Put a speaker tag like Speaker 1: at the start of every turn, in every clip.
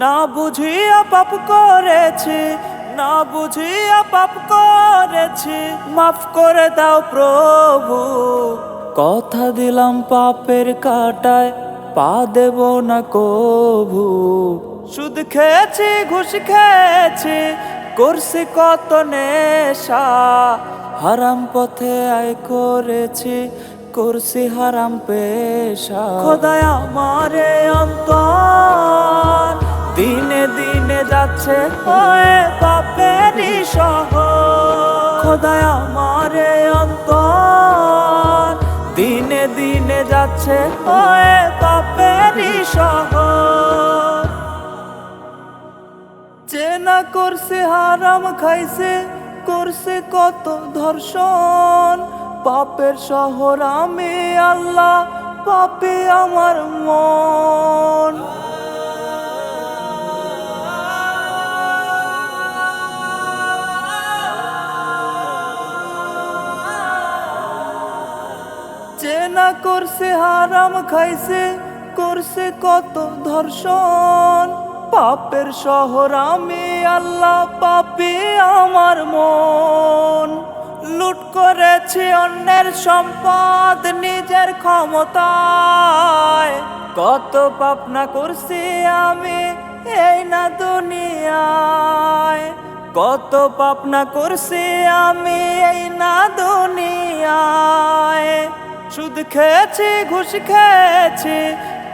Speaker 1: না বুঝিয়া পাপ করেছি, না বুঝিয়া পাপ করেছি, মাফ করে দাও প্রভু। কথা দিলাম পাপের কাটায়, পা দেব না কভু। সুদ খেয়েছি, ঘুষ খেয়েছি করছি কত নেশা, হারাম পথে আয় করেছি, করছি হারাম পেশা। খোদায় আমারে অন্তর, দিনে দিনে যাচ্ছে হয়ে পাপেরই সহ খোদায় আমারে অন্তর, দিনে দিনে যাচ্ছে হয়ে পাপেরই সহ চেনা করছে হারাম, খাইছে, করছে কত ধর্ষণ। পাপের শহর আমি আল্লাহ, পাপে আমার মন। চেনা করছে হারাম, খাইছে, করছে কত ধর্ষণ। পাপের শহর আমি আল্লাহ পাপি আমার মন। লুট করেছি অন্যের সম্পদ নিজের ক্ষমতায়। কত পাপ না করছি আমি এই না দুনিয়ায়। কত পাপ না করছি আমি এই না দুনিয়ায়। সুদ খেয়েছি, ঘুষ খেয়েছি,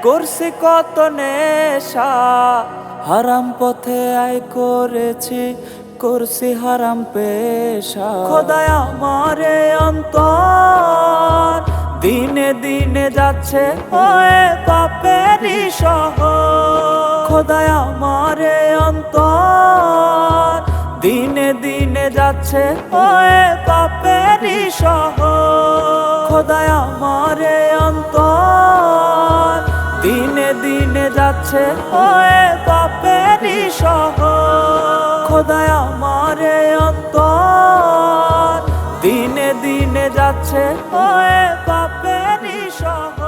Speaker 1: করছি কত নেশা। হারাম পথে আয় করেছি, করছি হারাম পেশা। খোদায় আমারে অন্তর, দিনে দিনে যাচ্ছে ওয়ে পাপেরই সহ খোদায় আমারে অন্তর, দিনে দিনে যাচ্ছে ওয়ে পাপেরই সহ খোদায় আমারে অন্তর, দিনে দিনে যাচ্ছে ওয়ে পাপেরই সহ। খোদায় আমারে অন্তর। দিনে দিনে যাচ্ছে ওয়ে বাপেরি সহ।